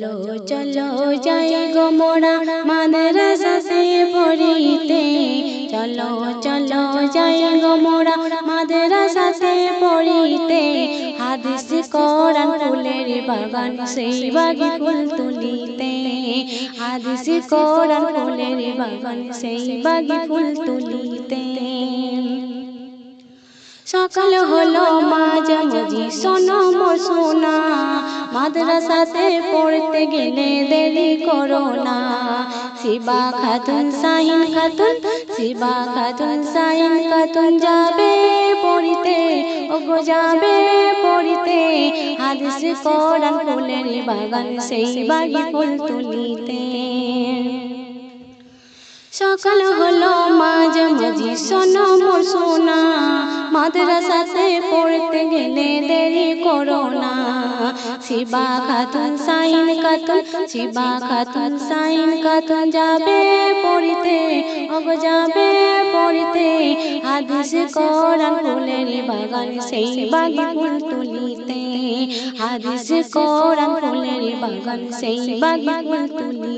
চলো চলো যাই গো মোরা মাদ্রাসাতে পড়িতে। চলো চলো যাই গো মোরা মাদ্রাসাতে পড়িতে। হাদিস কোরআন ফুলের বাগান সেই বাগি ফুল তুলিতে। হাদিস কোরআন ফুলের বাগান সেই বাগি ফুল তুলিতে। সকাল হলো মাঝামাঝি শোনো মোর সোনা মাদ্রাসাতে পড়তে গেলে দেরি করো না। শিবা খাতুন সাইন খাতুন শিবা খাতুন সাইন খাতুন যাবে পড়িতে, ওগো যাবে পড়িতে। হাদিস কোরআন ফুলের বাগান, সেই বাগি ফুল তুলিতে। সকাল হলো মাঝামাঝি শোনো মোর সোনা মাদ্রাসাতে পড়তে গেলে দেরি করো না শিবা খাতুন সাইন খাতুন, শিবা খাতুন সাইন খাতুন যাবে পড়িতে, অগ যাবে পড়িতে। হাদিস কোরআন ফুলের বাগান, সেই বাগি ফুল তুলিতে। হাদিস কোরআন ফুলের বাগান, সেই বাগি ফুল তুলি